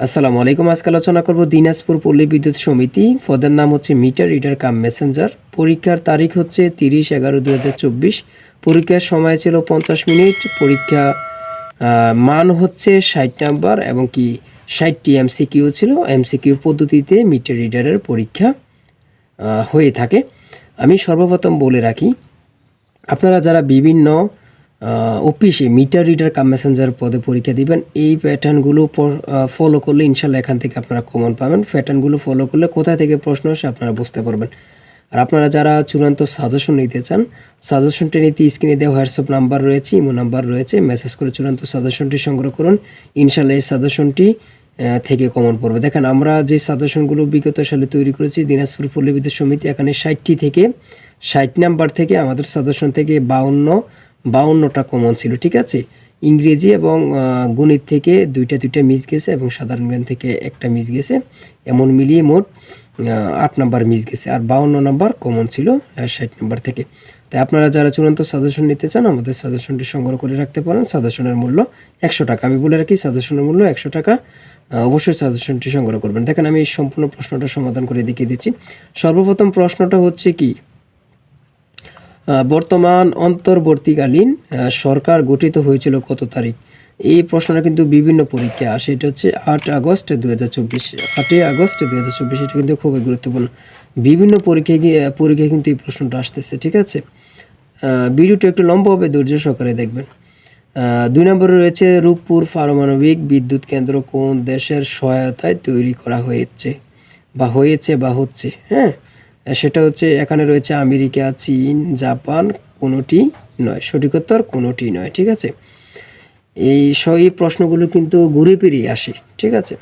আসসালামু আলাইকুম। আজকে আলোচনা করব দিনাজপুর পল্লী বিদ্যুৎ সমিতি। পদের নাম হচ্ছে মিটার রিডার কাম মেসেঞ্জার। পরীক্ষার তারিখ হচ্ছে তিরিশ এগারো দু পরীক্ষার সময় ছিল পঞ্চাশ মিনিট। পরীক্ষা মান হচ্ছে ষাট নাম্বার এবং কি ষাটটি এমসিকিউ ছিল। এমসিকিউ পদ্ধতিতে মিটার রিডারের পরীক্ষা হয়ে থাকে। আমি সর্বপ্রথম বলে রাখি, আপনারা যারা বিভিন্ন অফিসে মিটার রিডার কাম মেসেঞ্জার পদে পরীক্ষা দিবেন। এই প্যাটার্নগুলো ফলো করলে ইনশাল্লাহ এখান থেকে আপনারা কমন পাবেন। প্যাটার্নগুলো ফলো করলে কোথা থেকে প্রশ্ন আসে আপনারা বুঝতে পারবেন। আর আপনারা যারা চূড়ান্ত সাজেশন নিতে চান সাজেশনটি নিতে স্ক্রিনে দেওয়া হোয়াটসঅ্যাপ নাম্বার রয়েছে ইমো নাম্বার রয়েছে মেসেজ করে চূড়ান্ত সাজেশনটি সংগ্রহ করুন। ইনশাল্লাহ এই সাজেশনটি থেকে কমন পড়বে। দেখেন, আমরা যে সাজেশনগুলো বিগত সালে তৈরি করেছি, দিনাজপুর পল্লী বিদ্যুৎ সমিতি, এখানে ষাটটি থেকে ষাট নাম্বার থেকে আমাদের সাজেশন থেকে বাউন্ন বাউন্নটা কমন ছিল, ঠিক আছে? ইংরেজি এবং গণিত থেকে দুইটা দুইটা মিস গেছে এবং সাধারণ জ্ঞান থেকে একটা মিস গেছে। এমন মিলিয়ে মোট আট নাম্বার মিস গেছে। আর বাউন্ন নাম্বার কমন ছিল ষাট নাম্বার থেকে। তাই আপনারা যারা চূড়ান্ত সাজেশন নিতে চান, আমাদের সাজেশনটি সংগ্রহ করে রাখতে পারেন। সাজেশনের মূল্য একশো টাকা। আমি বলে রাখি সাজেশনের মূল্য একশো টাকা। অবশ্যই সাজেশনটি সংগ্রহ করবেন। দেখেন, আমি এই সম্পূর্ণ প্রশ্নটা সমাধান করে দেখিয়ে দিচ্ছি। সর্বপ্রথম প্রশ্নটা হচ্ছে কি? বর্তমান অন্তর্বর্তীকালীন সরকার গঠিত হয়েছিল কত তারিখ? এই প্রশ্নটা কিন্তু বিভিন্ন পরীক্ষা আসে এটা হচ্ছে আট আগস্ট দু হাজার চব্বিশ, আটই আগস্ট দু হাজার চব্বিশ, এটা কিন্তু খুবই গুরুত্বপূর্ণ। বিভিন্ন পরীক্ষায় গিয়ে, পরীক্ষায় কিন্তু এই প্রশ্নটা আসতেছে, ঠিক আছে? ভিডিওটা একটু লম্বা হবে, ধৈর্য সহকারে দেখবেন। দুই নম্বরে রয়েছে, রূপপুর পারমাণবিক বিদ্যুৎ কেন্দ্র কোন দেশের সহায়তায় তৈরি করা হয়েছে বা হয়েছে বা হচ্ছে হ্যাঁ? সেটা হচ্ছে এখানে রয়েছে আমেরিকা চীন জাপান কোনোটি নয়। সঠিক উত্তর কোনোটি নয় ঠিক আছে? এই সই প্রশ্নগুলো কিন্তু ঘুরে ফিরিয়ে আসে ঠিক আছে?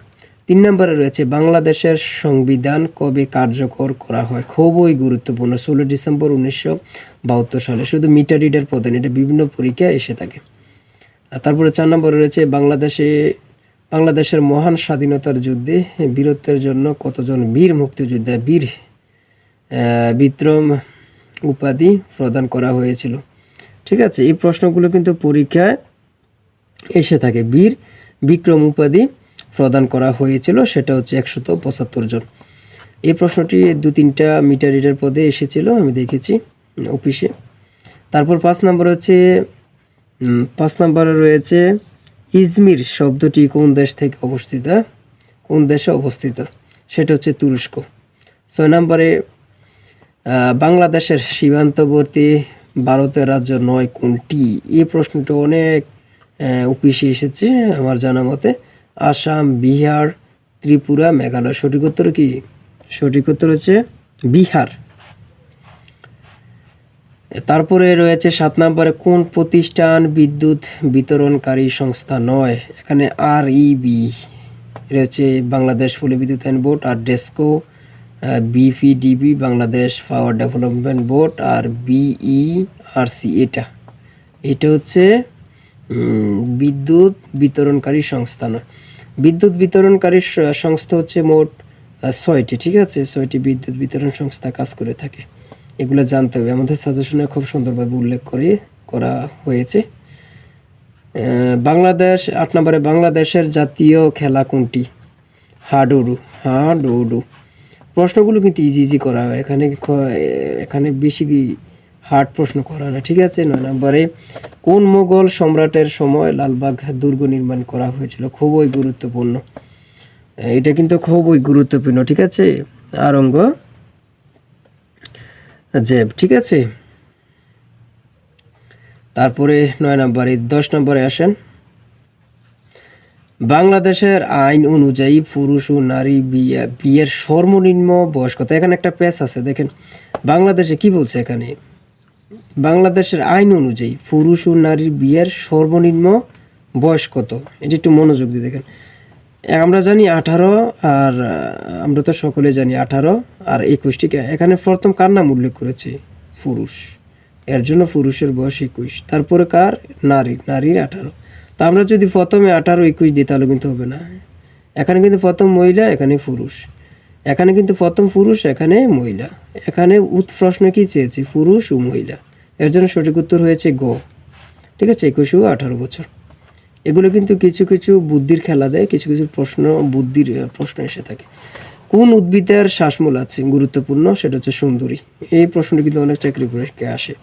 তিন নম্বরে রয়েছে বাংলাদেশের সংবিধান কবে কার্যকর করা হয়? খুবই গুরুত্বপূর্ণ। ষোলো ডিসেম্বর উনিশশো বাহাত্তর সালে। শুধু মিটার রিডার পদে না, এটা বিভিন্ন পরীক্ষায় এসে থাকে। আর তারপরে চার নম্বরে রয়েছে বাংলাদেশে বাংলাদেশের মহান স্বাধীনতার যুদ্ধে বীরত্বের জন্য কতজন বীর মুক্তিযোদ্ধা বীর বিক্রম উপাধি প্রদান করা হয়েছিল। ঠিক আছে, এই প্রশ্নগুলো কিন্তু পরীক্ষায় এসে থাকে। বীর বিক্রম উপাধি প্রদান করা হয়েছিল, সেটা হচ্ছে একশত পঁচাত্তর জন। এই প্রশ্নটি দু তিনটা মিটার রিডার পদে এসেছিল, আমি দেখেছি অফিসে। তারপর পাঁচ নম্বর হচ্ছে পাঁচ নম্বরে রয়েছে, ইজমির শব্দটি কোন দেশ থেকে অবস্থিত? কোন দেশে অবস্থিত? সেটা হচ্ছে তুরস্ক। ছয় নম্বরে বাংলাদেশের সীমান্তবর্তী ভারতের রাজ্য নয় কোনটি? এই প্রশ্নটা অনেক অফিসে এসেছে আমার জানা মতে। আসাম, বিহার, ত্রিপুরা, মেঘালয়। সঠিক উত্তর কি? সঠিক উত্তর হচ্ছে বিহার। তারপরে রয়েছে সাত নম্বরে, কোন প্রতিষ্ঠান বিদ্যুৎ বিতরণকারী সংস্থা নয়? এখানে আর ইবি রয়েছে বাংলাদেশ পল্লী বিদ্যুৎ আইন বোর্ড আর DESCO. BPDB Bangladesh power development board আর বিই আর সি এটা। এটা হচ্ছে বিদ্যুৎ বিতরণকারী সংস্থা নয়। বিদ্যুৎ বিতরণকারী সংস্থা হচ্ছে মোট ছয়টি, ঠিক আছে? ছয়টি বিদ্যুৎ বিতরণ সংস্থা কাজ করে থাকে। এগুলো জানতে হবে। আমাদের সাজেশনে খুব সুন্দরভাবে উল্লেখ করে, করা হয়েছে। বাংলাদেশ, আট নম্বরে বাংলাদেশের জাতীয় খেলা কোনটি? হাডুডু। হাডুডু। প্রশ্নগুলো কিন্তু ইজি ইজি করা হয়। এখানে এখানে বেশি হার্ড প্রশ্ন করা না, ঠিক আছে? নয় নম্বরে, কোন মোগল সম্রাটের সময় লালবাগ দুর্গ নির্মাণ করা হয়েছিল? খুবই গুরুত্বপূর্ণ। এটা কিন্তু খুবই গুরুত্বপূর্ণ, ঠিক আছে? আরঙ্গ জেব, ঠিক আছে? তারপরে নয় নম্বরে, দশ নম্বরে আসেন। বাংলাদেশের আইন অনুযায়ী পুরুষ ও নারী বিয়ে, বিয়ের সর্বনিম্ন বয়স কত? এখানে একটা পেস আছে, দেখেন। বাংলাদেশে কি বলছে এখানে? বাংলাদেশের আইন অনুযায়ী পুরুষ ও নারীর বিয়ের সর্বনিম্ন বয়স কত? এটা একটু মনোযোগ দিয়ে দেখেন। আমরা জানি আঠারো, আর আমরা তো সকলে জানি আঠারো আর একুশ, ঠিক? এখানে প্রথম কার নাম উল্লেখ করেছে? পুরুষ। এর জন্য পুরুষের বয়স একুশ। তারপরে কার? নারী। নারীর আঠারো। তা আমরা যদি প্রথমে আঠারো, একুশ দিই, তাহলে কিন্তু হবে না। এখানে কিন্তু প্রথম মহিলা, এখানে পুরুষ। এখানে কিন্তু প্রথম পুরুষ, এখানে মহিলা। এখানে উৎ প্রশ্ন কি চেয়েছে, পুরুষ ও মহিলা? এর জন্য সঠিক উত্তর হয়েছে গ। ঠিক আছে, একুশ ও আঠারো বছর। এগুলো কিন্তু কিছু কিছু বুদ্ধির খেলা দেয়, কিছু কিছু প্রশ্ন, বুদ্ধির প্রশ্ন এসে থাকে। কোন উদ্ভিদের শ্বাসমূল আছে? গুরুত্বপূর্ণ, সেটা হচ্ছে সুন্দরী। এই প্রশ্নটি কিন্তু অনেক চাকরি পরীক্ষায় আসে।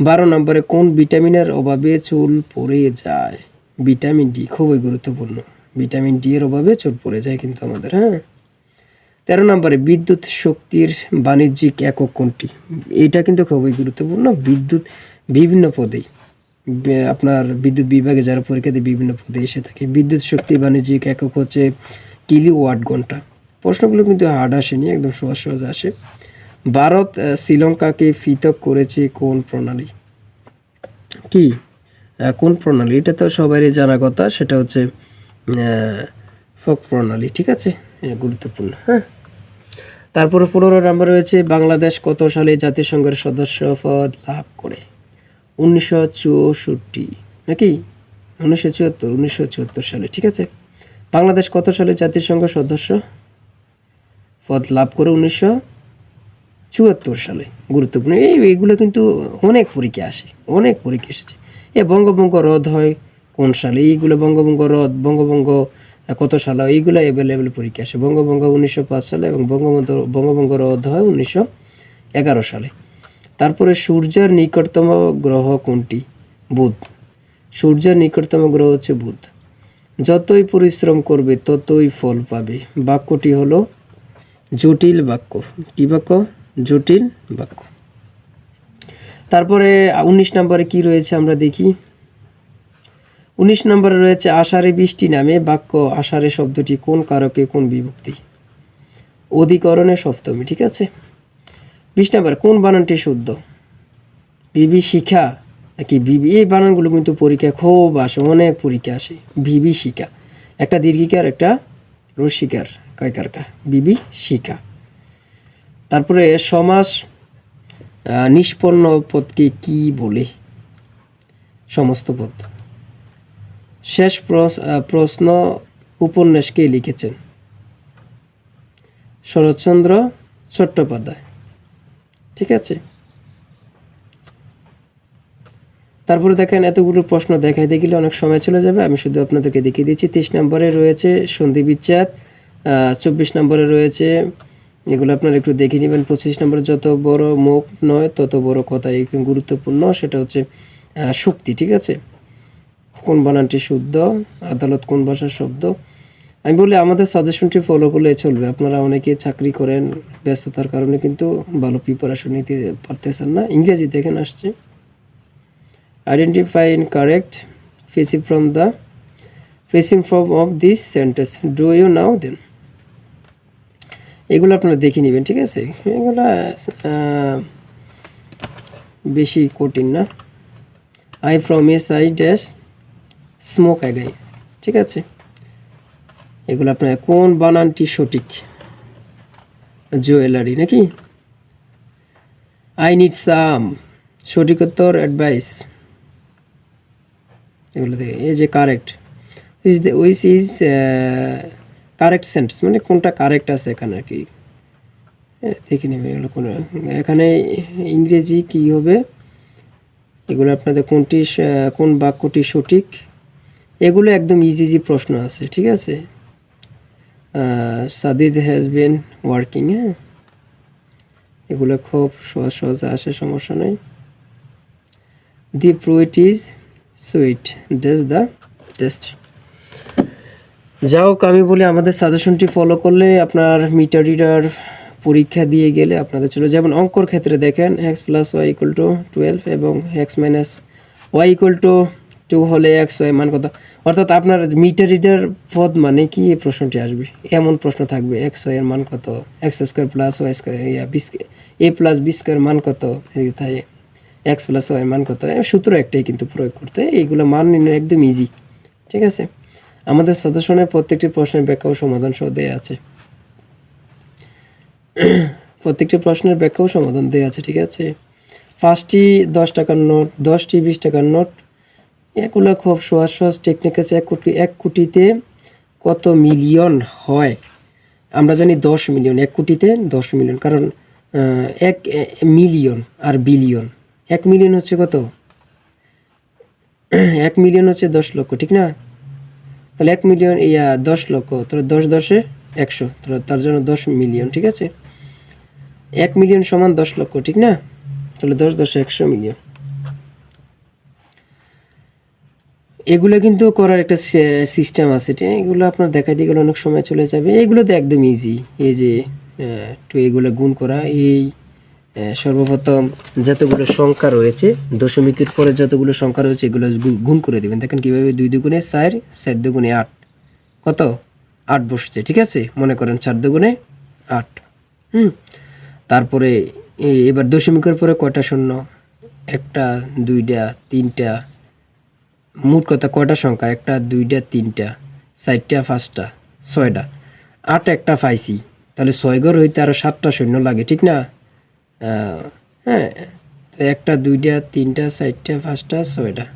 বারো নম্বরে কোন ভিটামিনের অভাবে চুল পড়ে যায়? ভিটামিন ডি, খুবই গুরুত্বপূর্ণ। ভিটামিন ডি এর অভাবে চুল পড়ে যায় কিন্তু আমাদের হ্যাঁ? তেরো নম্বরে বিদ্যুৎ শক্তির বাণিজ্যিক একক কোনটি? এটা কিন্তু খুবই গুরুত্বপূর্ণ। বিদ্যুৎ বিভিন্ন পদেই আপনার বিদ্যুৎ বিভাগে যারা পরীক্ষা দিয়ে বিভিন্ন পদে এসে থাকে। বিদ্যুৎ শক্তি বাণিজ্যিক একক হচ্ছে কিলি ওয়াট ঘণ্টা। প্রশ্নগুলো কিন্তু হার্ড আসেনি, একদম সহজ সহজ আসে। ভারত শ্রীলঙ্কাকে পৃথক করেছে কোন প্রণালী? কি? কোন প্রণালী? এটা তো সবারই জানা কথা, সেটা হচ্ছে ফক প্রণালী, ঠিক আছে? গুরুত্বপূর্ণ হ্যাঁ? তারপরে পনেরো নম্বর রয়েছে, বাংলাদেশ কত সালে জাতিসংঘের সদস্য পদ লাভ করে? উনিশশো চৌষট্টি, নাকি? উনিশশো চুয়াত্তর উনিশশো চুয়াত্তর সালে, ঠিক আছে? বাংলাদেশ কত সালে জাতিসংঘ সদস্য পদ লাভ করে? উনিশশো চুয়াত্তর সালে গুরুত্বপূর্ণ। এই, এইগুলো কিন্তু অনেক পরীক্ষা আসে, অনেক পরীক্ষা এসেছে। এ বঙ্গভঙ্গ রদ হয় কোন সালে? এইগুলো বঙ্গভঙ্গ রদ, বঙ্গভঙ্গ কত সালে? এইগুলো অ্যাভেলেবেল পরীক্ষা আসে। বঙ্গভঙ্গ উনিশশো পাঁচ সালে এবং বঙ্গবন্ধু, বঙ্গভঙ্গ রদ হয় উনিশশো এগারো সালে। তারপরে সূর্যের নিকটতম গ্রহ কোনটি? বুধ। সূর্যের নিকটতম গ্রহ হচ্ছে বুধ। যতই পরিশ্রম করবে ততই ফল পাবে। বাক্যটি হলো জটিল বাক্য। কি বাক্য? জটিল বাক্য। তারপরে উনিশ নম্বরে কি রয়েছে আমরা দেখি। উনিশ নম্বরে রয়েছে, আষাঢ়ে বৃষ্টি নামে বাক্য, আষাঢ়ে শব্দটি কোন কারকে, কোন বিভক্তি? অধিকরণে সপ্তমী, ঠিক আছে? বিশ নম্বর, কোন বানানটি শুদ্ধ? বিবি শিখা, নাকি বিবি, এই বানানগুলো কিন্তু পরীক্ষা খুব আসে, অনেক পরীক্ষা আসে। বিবি শিখা, একটা দীর্ঘিকার, একটা রসিকার কয়কারকা? বিবি শিখা। তারপরে সমাস নিষ্পন্ন পদকে কি বলে? সমস্ত পদ। শেষ প্রশ্ন উপন্যাস কে লিখেছেন শরৎচন্দ্র চট্টোপাধ্যায়। ঠিক আছে? তারপরে দেখেন, এতগুলো প্রশ্ন দেখাই দেখিলে অনেক সময় চলে যাবে। আমি শুধু আপনাদেরকে দেখিয়ে দিচ্ছি তেইশ নম্বরে রয়েছে সন্ধি বিচ্ছেদ চব্বিশ নম্বরে রয়েছে এগুলো আপনারা একটু দেখে নেবেন। পঁচিশ নম্বরে, যত বড় মুখ নয়, তত বড় কথা। এই গুরুত্বপূর্ণ, সেটা হচ্ছে শক্তি, ঠিক আছে? কোন বানানটি শুদ্ধ, আদালত কোন ভাষার শব্দ? আমি বলি, আমাদের সাজেশনটি ফলো করলে চলবে। আপনারা অনেকে চাকরি করেন, ব্যস্ততার কারণে কিন্তু ভালো প্রিপারেশন নিতে পারতেছেন না। ইংরেজি দেখেন আসছে। Identify in correct facing from the facing from of this sentence do you now then এগুলো আপনারা দেখে নেবেন, ঠিক আছে? এগুলো বেশি কঠিন না। I from S I dash smoke again ঠিক আছে? এগুলো আপনার কোন বানানটি সঠিক? জুয়েলারি নাকি? আই নিড সাম সঠিক উত্তর অ্যাডভাইস এগুলো এই যে correct which which is correct sentence মানে কোনটা কারেক্ট আছে এখানে আর কি? হ্যাঁ, দেখে নেবেন এগুলো কোন এখানে ইংরেজি কি হবে? এগুলো আপনাদের কোনটি কোন বাক্যটি সঠিক? এগুলো একদম ইজি ইজি প্রশ্ন আছে ঠিক আছে? সাদিদ হ্যাজ বিন ওয়ার্কিং হ্যাঁ? এগুলো খুব সহজ সহজ আসে সমস্যা নেই। The fruit is sweet does the taste যাই হোক, আমি বলি আমাদের সাজেশনটি ফলো করলে আপনার মিটার রিডার পরীক্ষা দিয়ে গেলে আপনাদের চলে যেমন অঙ্কর ক্ষেত্রে দেখেন x plus y equal to twelve এবং x minus y equal to two হলে এক্স ওয়াই মান কত? অর্থাৎ আপনার মিটার রিডার পদ মানে কি? এই প্রশ্নটি আসবে। এমন প্রশ্ন থাকবে এক্স ওয়াই এর মান কত? X square plus y square ইয়া বিস এ প্লাস বি স্কোয়ার মান কত? থাকে এক্স প্লাস ওয়াই মান কত? সূত্র একটাই কিন্তু প্রয়োগ করতে। এইগুলো মান নির্ণয় একদম ইজি ঠিক আছে? আমাদের সাজেশনের প্রত্যেকটি প্রশ্নের ব্যাখ্যা ও সমাধান সহ দেয়া আছে। প্রত্যেকটি প্রশ্নের ব্যাখ্যা ও সমাধান দেওয়া আছে, ঠিক আছে? পাঁচটি, দশ টাকার নোট, দশটি, বিশ টাকার নোট। এগুলো খুব সহজ সহজ টেকনিক আছে, এক কোটি, এক কোটিতে কত মিলিয়ন হয়? আমরা জানি দশ মিলিয়ন, এক কোটিতে দশ মিলিয়ন, কারণ এক মিলিয়ন আর বিলিয়ন। এক মিলিয়ন হচ্ছে কত? এক মিলিয়ন হচ্ছে দশ লক্ষ, ঠিক না? তাহলে এক মিলিয়ন, ইয়া, দশ লক্ষ, তাহলে দশ দশে একশো, তাহলে তার জন্য দশ মিলিয়ন, ঠিক আছে? এক মিলিয়ন সমান দশ লক্ষ, ঠিক না? তাহলে দশ দশে একশো মিলিয়ন। এগুলো কিন্তু করার একটা সিস্টেম আছে, ঠিক? এগুলো আপনার দেখাই দিয়ে গেলে অনেক সময় চলে যাবে। এগুলো তো একদম ইজি এই যে একটু এগুলো গুণ করা, এই সর্বপ্রথম যতগুলো সংখ্যা রয়েছে, দশমিকের পরে যতগুলো সংখ্যা রয়েছে, এগুলো গুণ করে দেবেন। দেখেন কীভাবে দুই দুগুণে চার চার দুগুণে আট। কত? আট বসছে, ঠিক আছে? মনে করেন চার দুগুণে আট। হুম? তারপরে এবার দশমিকের পরে কয়টা শূন্য? একটা, দুইটা, তিনটা। মোট কথা কয়টা সংখ্যা? একটা, দুইটা, তিনটা। চারটা, পাঁচটা, ছয়টা। আট একটা পাইছি। তাহলে ছয় ঘর হইতে আরও সাতটা শূন্য লাগে, ঠিক না? হ্যাঁ একটা, দুইটা, তিনটা, চারটা, পাঁচটা, ছয়টা।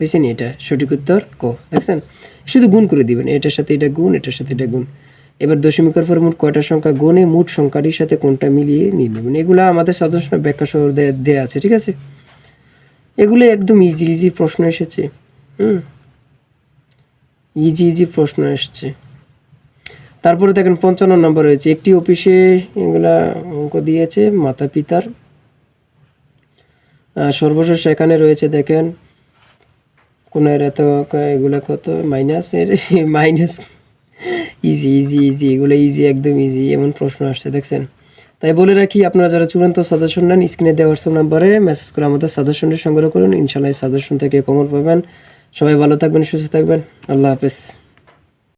বুঝছেন এটা? সঠিক উত্তর ক। দেখছেন? শুধু গুণ করে দিবেন। এটার সাথে এটা গুণ, এটার সাথে এটা গুণ। এবার দশমিকের পর মোট কয়টা সংখ্যা? গুণে মোট সংখ্যাটির সাথে কোনটা মিলিয়ে নিয়ে নেবেন। এগুলো আমাদের সাধারণ ব্যাখ্যা সহ দে- দেয়া আছে, ঠিক আছে? এগুলো একদম ইজি ইজি প্রশ্ন এসেছে। হুম? ইজি ইজি প্রশ্ন এসছে। তারপরে দেখেন পঞ্চান্ন নম্বর রয়েছে। একটি অফিসে এগুলা অঙ্ক দিয়েছে মাতা পিতার সর্বশেষ এখানে রয়েছে দেখেন, কোন এত এগুলা কত? মাইনাস এর মাইনাস ইজি ইজি ইজি এগুলো ইজি একদম ইজি এমন প্রশ্ন আসছে, দেখছেন? তাই বলে রাখি, আপনারা যারা চূড়ান্ত সাজেশন নেন স্ক্রিনে দেওয়া হোয়াটসঅ্যাপ নাম্বারে মেসেজ করে আমাদের সাজেশনটি সংগ্রহ করুন। ইনশাল্লাহ সাজেশন থেকে কমন পাবেন। সবাই ভালো থাকবেন, সুস্থ থাকবেন। আল্লাহ হাফেজ।